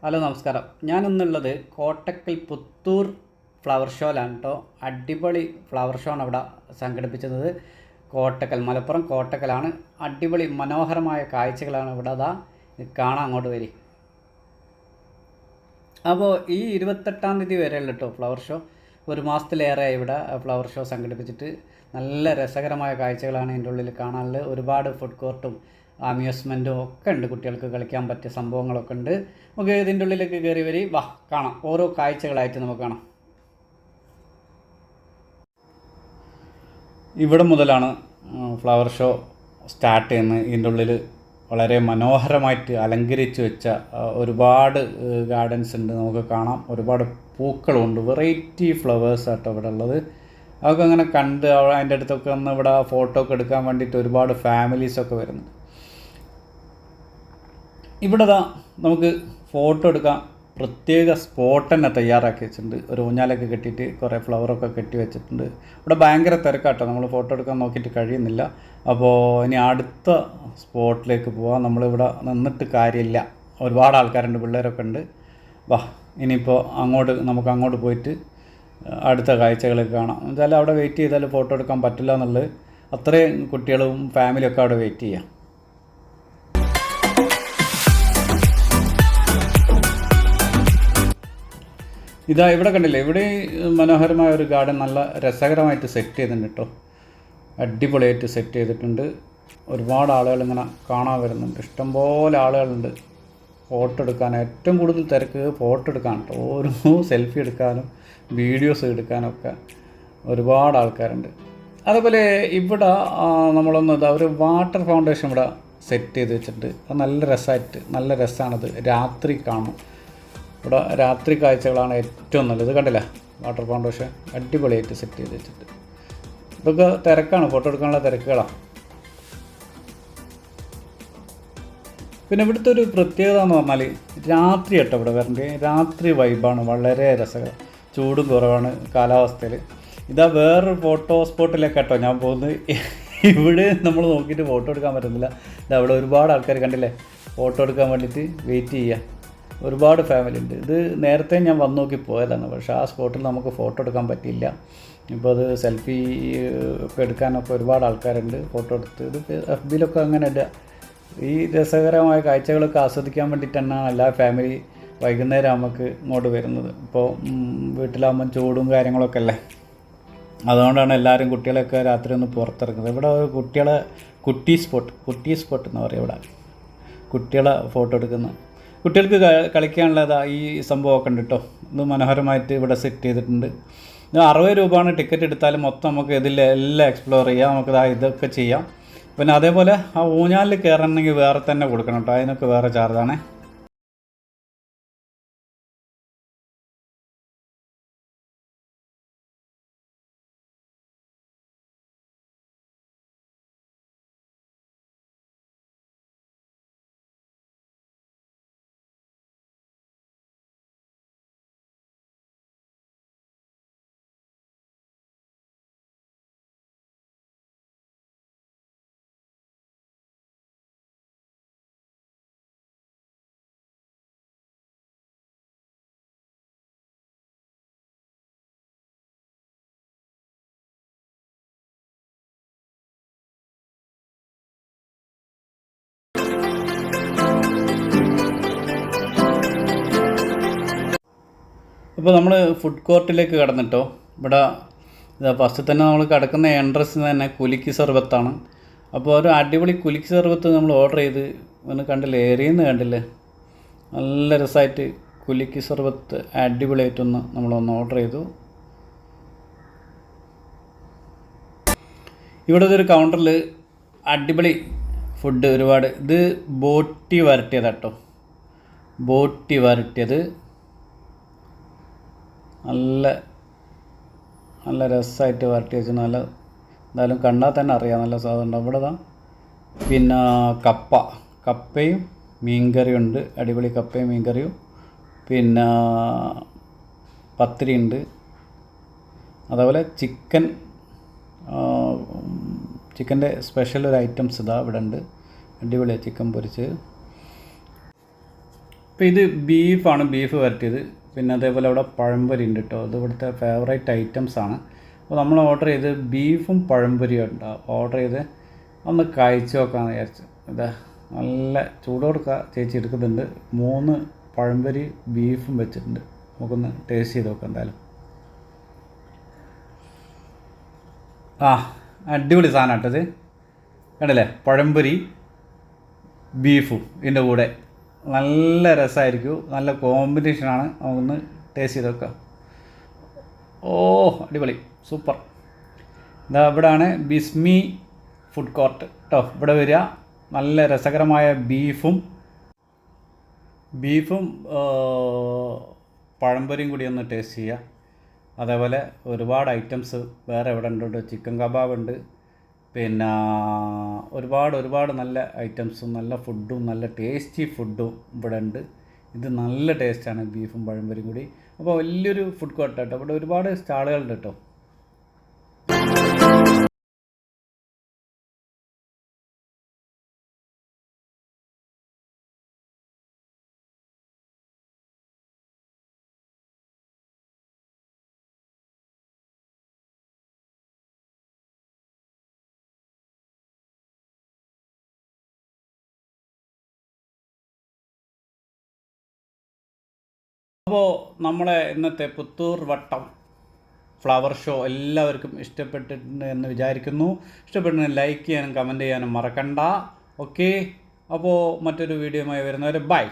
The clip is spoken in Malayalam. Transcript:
ഹലോ നമസ്കാരം. ഞാനിന്നുള്ളത് കോട്ടക്കൽ പുത്തൂർ ഫ്ലവർ ഷോയിലാണ് കേട്ടോ അടിപൊളി ഫ്ലവർ ഷോ ആണ് അവിടെ സംഘടിപ്പിച്ചത്. കോട്ടക്കൽ മലപ്പുറം കോട്ടക്കലാണ്. അടിപൊളി മനോഹരമായ കാഴ്ചകളാണ് ഇവിടെ അതാ കാണാൻ അങ്ങോട്ട് വരി. അപ്പോൾ ഈ ഇരുപത്തെട്ടാം തീയതി വരെയുള്ള കേട്ടോ ഫ്ലവർ ഷോ ഒരു മാസത്തിലേറെ ഇവിടെ ഫ്ലവർ ഷോ സംഘടിപ്പിച്ചിട്ട്. നല്ല രസകരമായ കാഴ്ചകളാണ് ഇതിന്റെ ഉള്ളിൽ കാണാനുള്ളത്. ഒരുപാട് ഫുഡ് കോർട്ടും അമ്യൂസ്മെന്റും ഒക്കെ ഉണ്ട്. കുട്ടികൾക്ക് കളിക്കാൻ പറ്റിയ സംഭവങ്ങളൊക്കെ ഉണ്ട്. നമുക്ക് ഇതിന്റെ ഉള്ളിലേക്ക് കയറി വരി. വാ കാണാം. ഓരോ കാഴ്ചകളായിട്ട് നമുക്ക് കാണാം. ഇവിടെ മുതലാണ് ഫ്ലവർ ഷോ സ്റ്റാർട്ട് ചെയ്യുന്നത്. ഇതിന്റെ ഉള്ളിൽ വളരെ മനോഹരമായിട്ട് അലങ്കരിച്ച് വെച്ച ഒരുപാട് ഗാർഡൻസ് ഉണ്ട്. നമുക്ക് കാണാം. ഒരുപാട് പൂക്കളുണ്ട്. വെറൈറ്റി ഫ്ലവേഴ്സ് ആട്ടോ ഇവിടെ ഉള്ളത്. അതൊക്കെ അങ്ങനെ കണ്ട് അതിന്റെ അടുത്തൊക്കെ ഒന്ന് ഇവിടെ ഫോട്ടോ ഒക്കെ എടുക്കാൻ വേണ്ടിയിട്ട് ഒരുപാട് ഫാമിലീസൊക്കെ വരുന്നുണ്ട്. ഇവിടെ ദാ നമുക്ക് ഫോട്ടോ എടുക്കാം. പ്രത്യേക സ്പോട്ട് തന്നെ തയ്യാറാക്കി വെച്ചിട്ടുണ്ട്. ഒരു ഊഞ്ഞാലൊക്കെ കെട്ടിയിട്ട് കുറേ ഫ്ലവറൊക്കെ കെട്ടി വെച്ചിട്ടുണ്ട്. ഇവിടെ ഭയങ്കര തിരക്കാട്ടോ. നമ്മൾ ഫോട്ടോ എടുക്കാൻ നോക്കിയിട്ട് കഴിയുന്നില്ല. അപ്പോൾ ഇനി അടുത്ത സ്പോട്ടിലേക്ക് പോവാം. നമ്മളിവിടെ നിന്നിട്ട് കാര്യമില്ല. ഒരുപാട് ആൾക്കാരുണ്ട് പിള്ളേരൊക്കെ ഉണ്ട്. വാ ഇനിയിപ്പോൾ അങ്ങോട്ട് നമുക്ക് അങ്ങോട്ട് പോയിട്ട് അടുത്ത കാഴ്ചകളൊക്കെ കാണാം. എന്നുവെച്ചാൽ അവിടെ വെയിറ്റ് ചെയ്താൽ ഫോട്ടോ എടുക്കാൻ പറ്റില്ല എന്നുള്ളത് അത്രയും കുട്ടികളും ഫാമിലിയൊക്കെ അവിടെ വെയിറ്റ് ചെയ്യാം. ഇതാ ഇവിടെ കണ്ടില്ലേ ഇവിടെ മനോഹരമായ ഒരു ഗാർഡൻ നല്ല രസകരമായിട്ട് സെറ്റ് ചെയ്തിട്ടുണ്ട് കേട്ടോ അടിപൊളിയായിട്ട് സെറ്റ് ചെയ്തിട്ടുണ്ട്. ഒരുപാട് ആളുകൾ ഇങ്ങനെ കാണാൻ വരുന്നുണ്ട്. ഇഷ്ടംപോലെ ആളുകളുണ്ട് ഫോട്ടോ എടുക്കാൻ. ഏറ്റവും കൂടുതൽ തിരക്ക് ഫോട്ടോ എടുക്കാൻ കേട്ടോ ഓരോ സെൽഫി എടുക്കാനും വീഡിയോസ് എടുക്കാനൊക്കെ ഒരുപാട് ആൾക്കാരുണ്ട്. അതേപോലെ ഇവിടെ നമ്മളൊന്ന് ഒരു വാട്ടർ ഫൗണ്ടേഷൻ ഇവിടെ സെറ്റ് ചെയ്ത് വെച്ചിട്ടുണ്ട്. അത് നല്ല രസമായിട്ട് നല്ല രസമാണത് രാത്രി കാണും. ഇവിടെ രാത്രി കാഴ്ചകളാണ് ഏറ്റവും നല്ലത്. കണ്ടില്ല? വാട്ടർ ഫൗണ്ടേഷൻ അടിപൊളിയായിട്ട് സെറ്റ് ചെയ്ത് വെച്ചിട്ട്. ഇതൊക്കെ തിരക്കാണ്. ഫോട്ടോ എടുക്കാനുള്ള തിരക്കുകളാണ് പിന്നെ ഇവിടുത്തെ ഒരു പ്രത്യേകത എന്ന് പറഞ്ഞാൽ രാത്രി കേട്ടോ ഇവിടെ വരേണ്ടത് രാത്രി വൈബാണ് വളരെ രസകരം. ചൂടും കുറവാണ് കാലാവസ്ഥയിൽ ഇതാ വേറൊരു ഫോട്ടോ സ്പോട്ടിലേക്ക് കേട്ടോ ഞാൻ പോകുന്നത്. ഇവിടെ നമ്മൾ നോക്കിയിട്ട് ഫോട്ടോ എടുക്കാൻ പറ്റുന്നില്ല. ഇതാ അവിടെ ഒരുപാട് ആൾക്കാർ കണ്ടില്ലേ? ഫോട്ടോ എടുക്കാൻ വേണ്ടിയിട്ട് വെയിറ്റ് ചെയ്യുക ഒരുപാട് ഫാമിലി ഉണ്ട്. ഇത് നേരത്തെ ഞാൻ വന്നു നോക്കി പോയതാണ്. പക്ഷേ ആ സ്പോട്ടിൽ നമുക്ക് ഫോട്ടോ എടുക്കാൻ പറ്റിയില്ല. ഇപ്പോൾ അത് സെൽഫി ഒക്കെ എടുക്കാനൊക്കെ ഒരുപാട് ആൾക്കാരുണ്ട് ഫോട്ടോ എടുത്ത്. ഇത് എഫ് ബിയിലൊക്കെ അങ്ങനെ ഇടുക ഈ രസകരമായ കാഴ്ചകളൊക്കെ ആസ്വദിക്കാൻ വേണ്ടിയിട്ടാണ് എല്ലാ ഫാമിലി വൈകുന്നേരം നമുക്ക് ഇങ്ങോട്ട് വരുന്നത്. ഇപ്പോൾ വീട്ടിലാകുമ്പം ചൂടും കാര്യങ്ങളൊക്കെ അല്ലേ? അതുകൊണ്ടാണ് എല്ലാവരും കുട്ടികളൊക്കെ രാത്രി ഒന്ന് പുറത്തിറങ്ങുന്നത്. ഇവിടെ കുട്ടികളെ കുട്ടി സ്പോട്ട് കുട്ടി സ്പോട്ട് എന്ന് പറയും ഇവിടെ. കുട്ടികളെ ഫോട്ടോ എടുക്കുന്ന കുട്ടികൾക്ക് കളിക്കാനുള്ളതാ ഈ സംഭവമൊക്കെ ഉണ്ട് കേട്ടോ ഇത് മനോഹരമായിട്ട് ഇവിടെ സെറ്റ് ചെയ്തിട്ടുണ്ട്. അറുപത് രൂപയാണ് ടിക്കറ്റ് എടുത്താലും മൊത്തം നമുക്ക് ഇതിൽ എല്ലാം എക്സ്പ്ലോർ ചെയ്യാം. നമുക്ക് ദാ ഇതൊക്കെ ചെയ്യാം. പിന്നെ അതേപോലെ ആ ഊഞ്ഞാലിൽ കയറണമെങ്കിൽ വേറെ തന്നെ കൊടുക്കണം കേട്ടോ അതിനൊക്കെ വേറെ ചാർജാണേ ഇപ്പോൾ നമ്മൾ ഫുഡ് കോർട്ടിലേക്ക് കടന്നിട്ടോ? ഇവിടെ ഫസ്റ്റ് തന്നെ നമ്മൾ കിടക്കുന്ന എൻട്രൻസ് തന്നെ കുലുക്കി സർബത്താണ് അപ്പോൾ ഒരു അടിപൊളി കുലുക്കി സർബത്ത് നമ്മൾ ഓർഡർ ചെയ്ത് ഒന്ന് കണ്ടില്ലേ? ഏരിയെന്ന് കണ്ടില്ലേ? നല്ല രസമായിട്ട് കുലുക്കി സർബത്ത് അടിപൊളിയായിട്ടൊന്ന് നമ്മളൊന്ന് ഓർഡർ ചെയ്തു. ഇവിടെ ഒരു കൗണ്ടറിൽ അടിപൊളി ഫുഡ് ഒരുപാട്. ഇത് ബോട്ടി വരട്ടിയതാട്ടോ. ബോട്ടി വരട്ടിയത്. നല്ല നല്ല രസമായിട്ട് വരട്ടി വെച്ച് നല്ല എന്തായാലും കണ്ടാൽ തന്നെ അറിയാം നല്ല സാധനം ഇവിടെ ദാ പിന്നെ കപ്പ. കപ്പയും മീൻകറിയും ഉണ്ട്. അടിപൊളി കപ്പയും മീൻകറിയും. പിന്നെ പത്തിരി ഉണ്ട്. അതേപോലെ ചിക്കൻ ചിക്കന്റെ സ്പെഷ്യൽ ഒരു ഐറ്റംസ് ഇതാ ഇവിടെ ഉണ്ട്. അടിപൊളിയാണ് ചിക്കൻ പൊരിച്ച് അപ്പോൾ ഇത് ബീഫാണ് ബീഫ് വരട്ടിയത്. പിന്നെ അതേപോലെ അവിടെ പഴംപൊരി ഉണ്ട് കേട്ടോ അത് ഇവിടുത്തെ ഫേവറേറ്റ് ഐറ്റംസ് ആണ്. അപ്പോൾ നമ്മൾ ഓർഡർ ചെയ്ത് ബീഫും പഴംപൊരിയും ഉണ്ടാവും ഓർഡർ ചെയ്ത് ഒന്ന് കഴിച്ച് നോക്കാമെന്ന് വിചാരിച്ചു. ഇതാ നല്ല ചൂടോടെ ചേച്ചി എടുക്കുന്നുണ്ട്. മൂന്ന് പഴംപൊരി ബീഫും വെച്ചിട്ടുണ്ട്. നമുക്കൊന്ന് ടേസ്റ്റ് ചെയ്ത് നോക്കാം എന്തായാലും. ആ അടിപൊളി സാധനം കേട്ടത് കണ്ടല്ലേ? പഴംപൊരി ബീഫും ഇതിന്റെ കൂടെ. നല്ല രസമായിരിക്കും നല്ല കോമ്പിനേഷനാണ് നമുക്കൊന്ന് ടേസ്റ്റ് ചെയ്ത് വെക്കുക ഓ അടിപൊളി. സൂപ്പർ. ഇതാ ഇവിടെയാണ് ബിസ്മി ഫുഡ് കോർട്ട് കേട്ടോ ഇവിടെ വരിക. നല്ല രസകരമായ ബീഫും ബീഫും പഴംപൊരിയും കൂടി ഒന്ന് ടേസ്റ്റ് ചെയ്യുക. അതേപോലെ ഒരുപാട് ഐറ്റംസ് വേറെ ഇവിടെ ഉണ്ട് ചിക്കൻ കബാബ് ഉണ്ട്. പിന്നെ ഒരുപാട് ഒരുപാട് നല്ല ഐറ്റംസും നല്ല ഫുഡും നല്ല ടേസ്റ്റി ഫുഡും ഇവിടെ ഉണ്ട്. ഇത് നല്ല ടേസ്റ്റാണ് ബീഫും പഴംപൊരിയും കൂടി. അപ്പോൾ വലിയൊരു ഫുഡ് കോർട്ട് കേട്ടോ ഇവിടെ ഒരുപാട് സ്റ്റാളുകളുണ്ട് കേട്ടോ. അപ്പോൾ നമ്മളെ ഇന്നത്തെ പുത്തൂർ വട്ടം ഫ്ലവർ ഷോ എല്ലാവർക്കും ഇഷ്ടപ്പെട്ടിട്ടുണ്ട് എന്ന് വിചാരിക്കുന്നു. ഇഷ്ടപ്പെട്ടിട്ടുണ്ടെങ്കിൽ ലൈക്ക് ചെയ്യാനും കമന്റ് ചെയ്യാനും മറക്കണ്ട. ഓക്കെ അപ്പോൾ മറ്റൊരു വീഡിയോയുമായി വരുന്നവരെ ബൈ